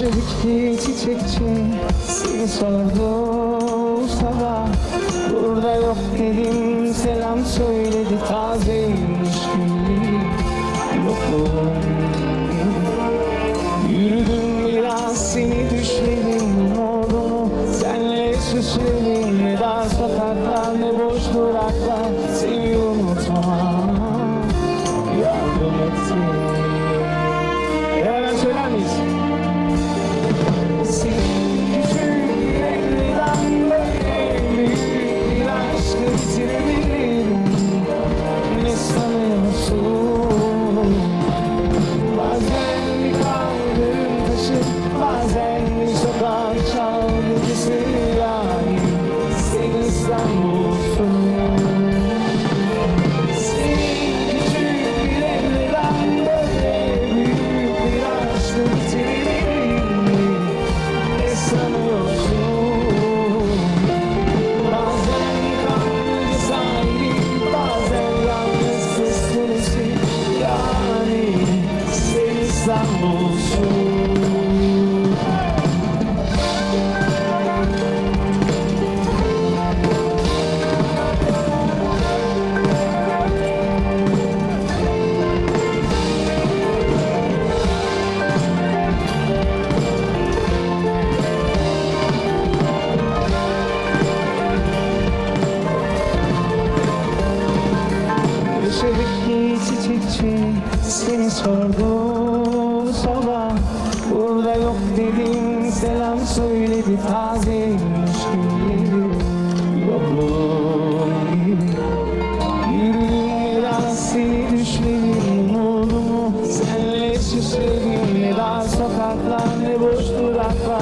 çiçekçi. Seni sordu sabah. Burada yok dedim selam söyledi tazeymiş gülleri Yokluğum Yürüdüm biraz seni düşledim. Oldu mu Senle süsledim ne dar sokaklar ne boş duraklar Seni unutmam. Yardım ettin Köşedeki çiçekçi seni sordu sabah Burada yok dedim selam söyledi. Tazeymiş gülleri Yokluğum gibi Yürüdüm biraz seni düşledim. Oldu Senle süsledim. Ne dar sokaklar ne boş duraklar